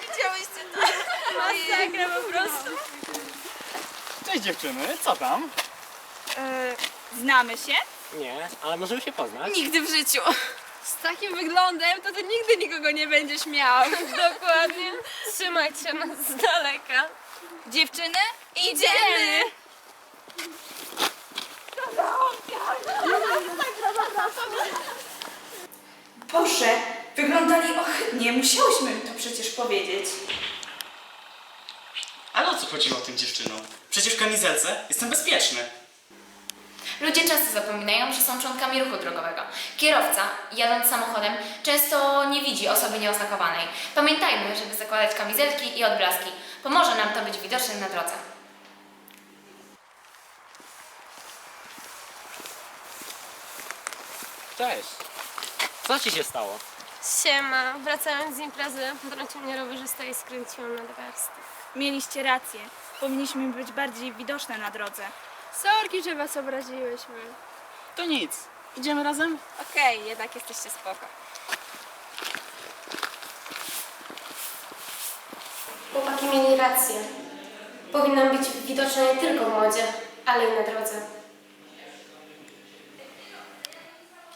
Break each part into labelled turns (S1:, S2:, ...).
S1: Widziałyście to? Masakra po prostu.
S2: Cześć dziewczyny, co tam?
S1: E, znamy się?
S3: Nie, ale możemy się poznać.
S1: Nigdy w życiu. Z takim wyglądem to ty nigdy nikogo nie będziesz miał. Dokładnie. Trzymajcie nas z daleka. Dziewczyny, idziemy!
S4: Boże, wyglądali ohydnie, musiałyśmy im to przecież powiedzieć.
S2: Ale o co chodziło tym dziewczynom? Przecież w kamizelce jestem bezpieczny.
S5: Ludzie często zapominają, że są członkami ruchu drogowego. Kierowca, jadąc samochodem, często nie widzi osoby nieoznakowanej. Pamiętajmy, żeby zakładać kamizelki i odblaski. Pomoże nam to być widocznym na drodze.
S3: Cześć. Co ci się stało?
S6: Siema, wracając z imprezy, potrącił mnie rowerzysta i skręciłam nadgarstek.
S1: Mieliście rację. Powinniśmy być bardziej widoczne na drodze.
S6: Sorki, że was obraziłyśmy.
S2: To nic. Idziemy razem?
S1: Okej, jednak jesteście spoko.
S6: Chłopaki mieli rację. Powinnam być widoczna nie tylko w modzie, ale i na drodze.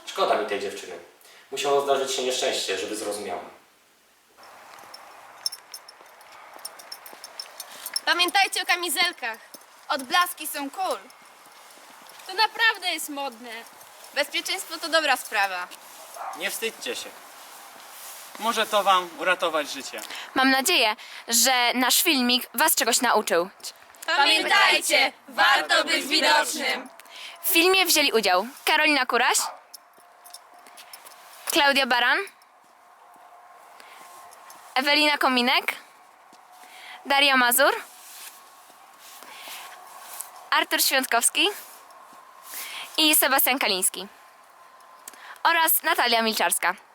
S3: Szkoda mi tej dziewczyny. Musiało zdarzyć się nieszczęście, żeby zrozumiała.
S6: Pamiętajcie o kamizelkach.
S1: Odblaski są cool.
S6: To naprawdę jest modne.
S1: Bezpieczeństwo to dobra sprawa.
S2: Nie wstydźcie się. Może to wam uratować życie.
S5: Mam nadzieję, że nasz filmik Was czegoś nauczył.
S1: Pamiętajcie, warto być widocznym.
S5: W filmie wzięli udział Karolina Kuraś, Klaudia Baran, Ewelina Kominek, Daria Mazur, Artur Świątkowski. I Sebastian Kaliński. Oraz Natalia Milczarska.